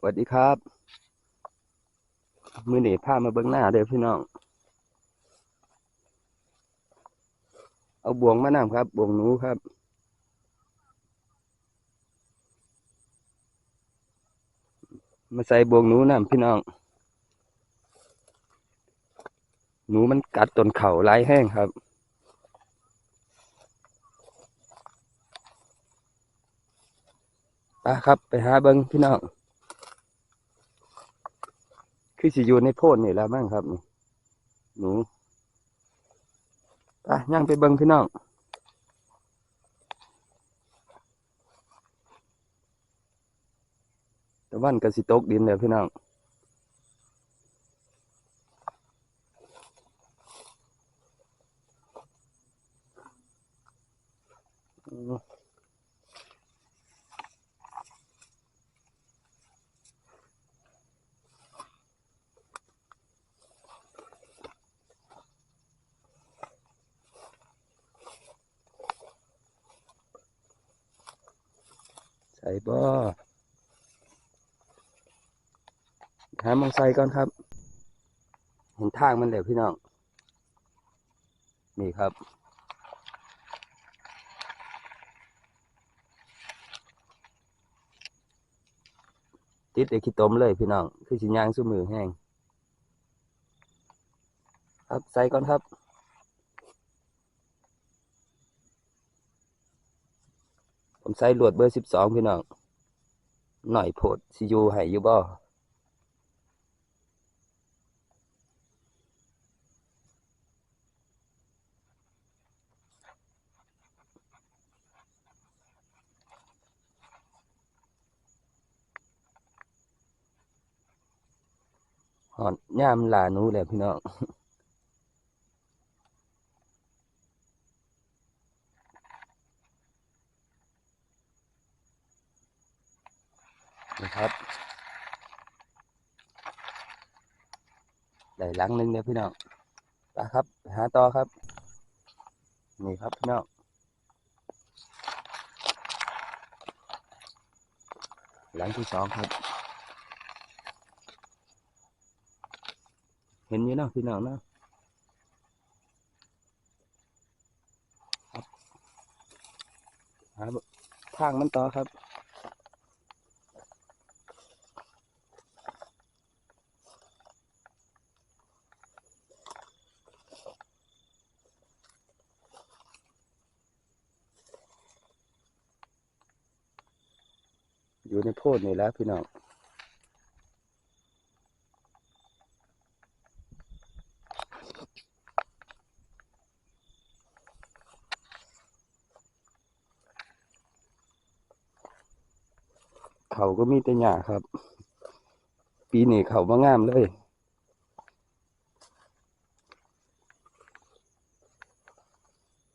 สวัสดีครับ มือหนีพามาเบิ้งหน้าเด้อพี่น้อง เอาบ่วงมานำครับ บ่วงหนูครับ มาใส่บ่วงหนูนำพี่น้อง หนูมันกัดต้นเข่าลายแห้งครับไปครับ ไปหาเบิ้งพี่น้อง คือสิอยู่ในโพดนี่แล้วบ้งครับนี่หนูไปย่างไปเบิ้งพี่น้องต่วันก็สิตกดินแล้วพี่น้องอืม ส่บ่หามองใส่ก่อนครับ เห็นทางมันแล้วพี่น้อง นี่ครับติดไอ้ขี้ต้มเลยพี่น้อง คือสิยางสู้มือแห้งครับใส่ก่อนครับ ผมใส่ลวดเบอร์สิบสองพี่น้องหน่อยโพดสิอยูให้ยูบ่หอนย่ามลาหนูแล้วพี่น้อง นะครับได้หลังหนึ่งเนี่ยพี่น้องไปครับ หาต่อครับ นี่ครับพี่น้องหลังที่สองครับ เห็นอยู่เนาะพี่น้องเนาะครับหาทางมันต่อครับ นโพดนี่แหล้วพี่น้องเขาก็มีแต่หญ้าครับ ปีนี้เขามางามเลย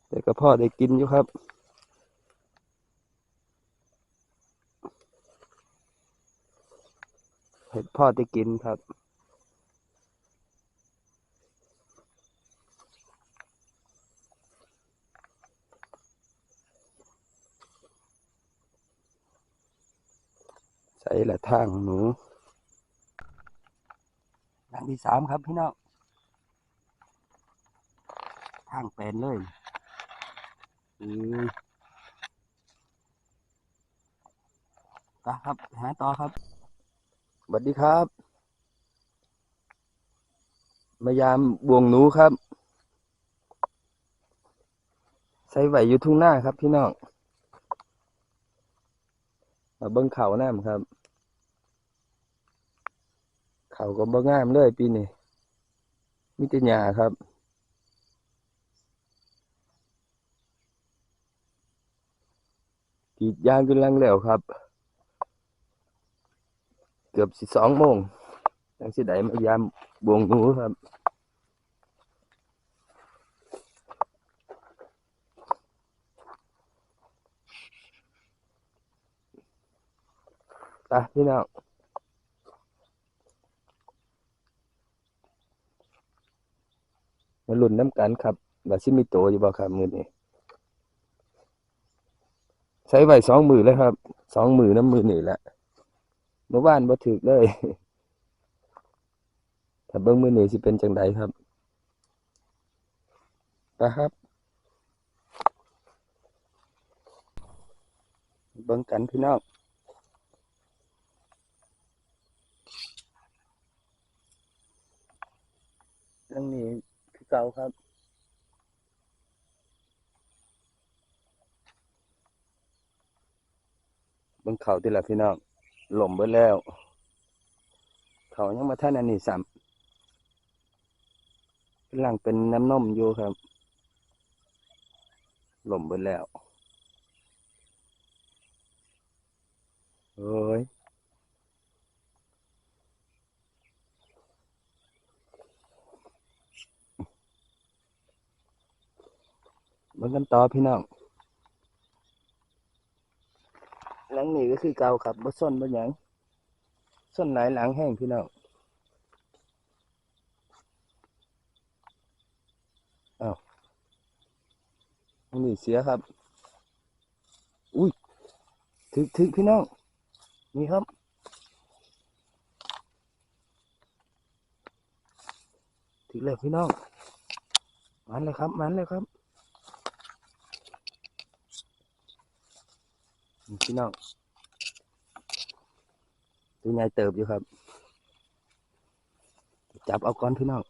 แต่ก็พ่อได้กินอยู่ครับ เห็ด พ่อได้กินครับ ใส่ละทางหนูทางที่สามครับพี่น้องทางเป็นเลยอือตาครับ หาต่อครับ สวัสดีครับ มายามบวงหนูครับ ใส่ไหวอยู่ทุ่งหน้าครับพี่น้องมาเบิ้งเขาน้ำครับ เขาก็บ่งามเลยปีนี้มีแต่หญ้าครับกีดยางกำลังแล้วครับ เกือบสิสองโมงยังสิได้มายามบวงหนูครับไปพี่น้องมาลุ้นน้ำกันครับว่าสิมีโตอยู่บ่ครับมือนี้ใช้ไว้สองมือเลยครับ สองมือน้ำมือนี่แหละ เมื่อวานบ่ถึกเลยถ้าเบิ่งมื้อนี้สิเป็นจังไดครับไปครับ เบิ่งกันพี่น้องเรื่องนี้คือเก่าครับเบิ่งเขาติละพี่น้อง หล่มเบิดแล้ว เขายังมาท่านอันนี้ซ้ำกำลังเป็นน้ำนมอยู่ครับ หล่มเบิดแล้วโอ้ยเบิ่งกันต่อพี่น้อง หลังนี้ก็คือเก่าครับบ่ส้นบ่หยังส้นหลายหลังแห้งพี่น้องอ้าวอันนี้เสียครับ อุ้ยถึกถึกพี่น้องนี่ครับถึกแล้วพี่น้องมันเลยครับมันเลยครับ พี่น้องตัวใหญ่เติบอยู่ครับ จับเอาก้อนพี่น้อง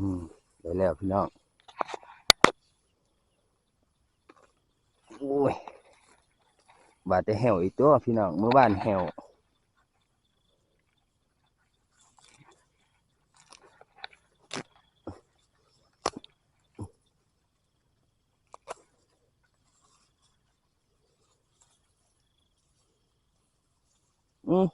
อืมได้แล้วพี่น้องโอ้ยบาดแต่แหวอีกตัวพี่น้องเมื่อวานแหวอืม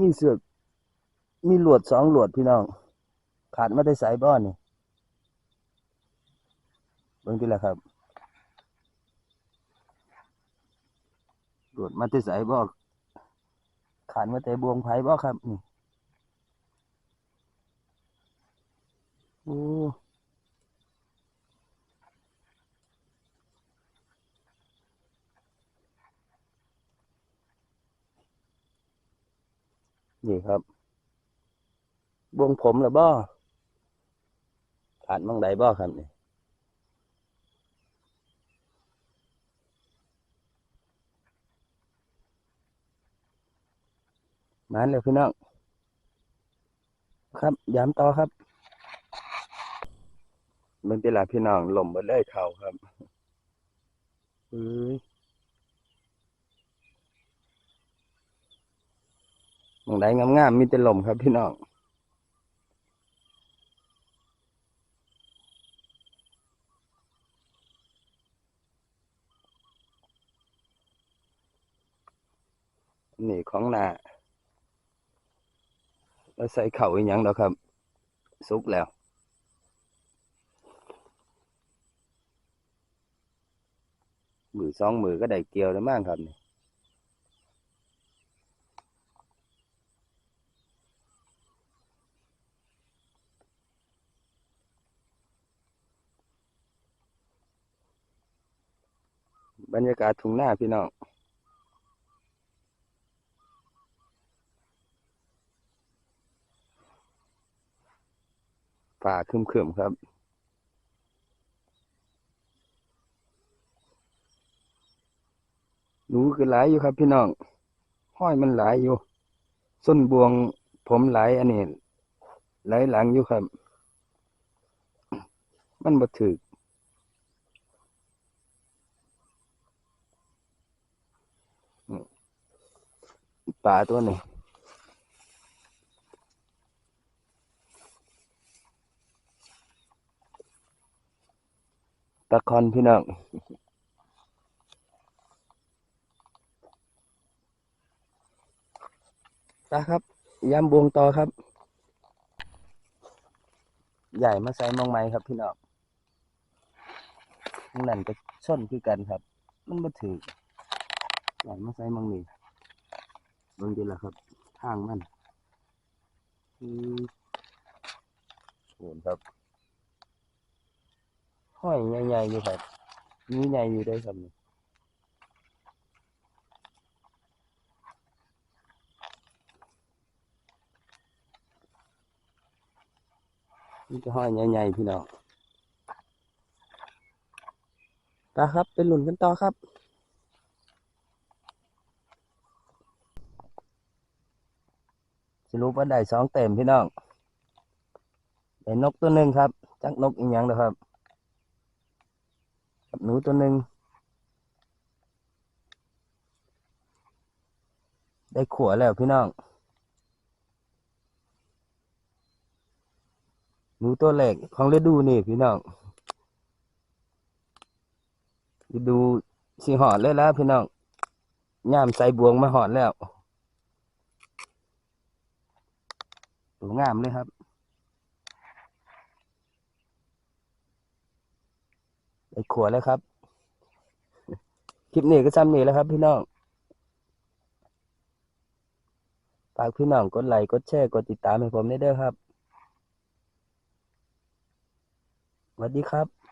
มีเสือกมีหลวดสองหลวดพี่น้อง ขาดมาได้สายบ้อนนี่เบิ่งทีละครับหลวดมาได้สายบ่ขาดมาแต่บวงไผ่บ่ครับนี่โอ้ นี่ครับบวงผมหรือบ่ขาดมังใดบ่ครับนี่มาเลยพี่น้องครับย้ำต่อครับเบิ่งทีละพี่น้องหล่มเบิดเลยเขาครับเอ้ยหมอ งใดงามๆมีแต่ลมครับพี่น้องนี่ของหนาแล้วใส่เข่าอีกยังแล้วครับ สุกแล้ว มือสองมือก็ได้เกี่ยวแล้มั้งครับนี่ บรรยากาศทุ่งนาพี่น้องฝ่าคึมๆครับหนูคือหลายอยู่ครับพี่น้อง ห้อยมันหลายอยู่ ส้นบวงผมหลายอันนี้หลายหลังอยู่ครับ มันบ่ถึก ปลาตัวนี้ตะคอนพี่น้องตาครับยำบวงต่อครับ ใหญ่มาใส่มองไม้ครับพี่น้องนั่นก็ชนคือกันครับ มันบ่ถือใหญ่มาใส่มองนี่ เบิ่งดีละครับทางมันคือโหนครับห้อยใหญ่ๆอยู่ครับมีใหญ่อยู่ได้ครับนี่นี่จะห้อยใหญ่ๆพี่น้องตาครับเป็นหลุนกันต่อครับ รุปว่าได้สองเต็มพี่น้องได้นกตัวหนึ่งครับ จักนกอีกอย่างนะครับกับหนูตัวหนึ่งได้ขัวแล้วพี่น้องหนูตัวแรกของฤดูนี่พี่น้องฤดูสีหอดเลยแล้วพี่น้องย่ามใส่บวงมาหอดแล้ว ตัวงามเลยครับได้ขัวแล้วครับ คลิปนี้ก็ซ้ำนี้แล้วครับพี่น้องฝากพี่น้องกดไลค์กดแชร์กดติดตามให้ผมได้ด้วยครับสวัสดีครับ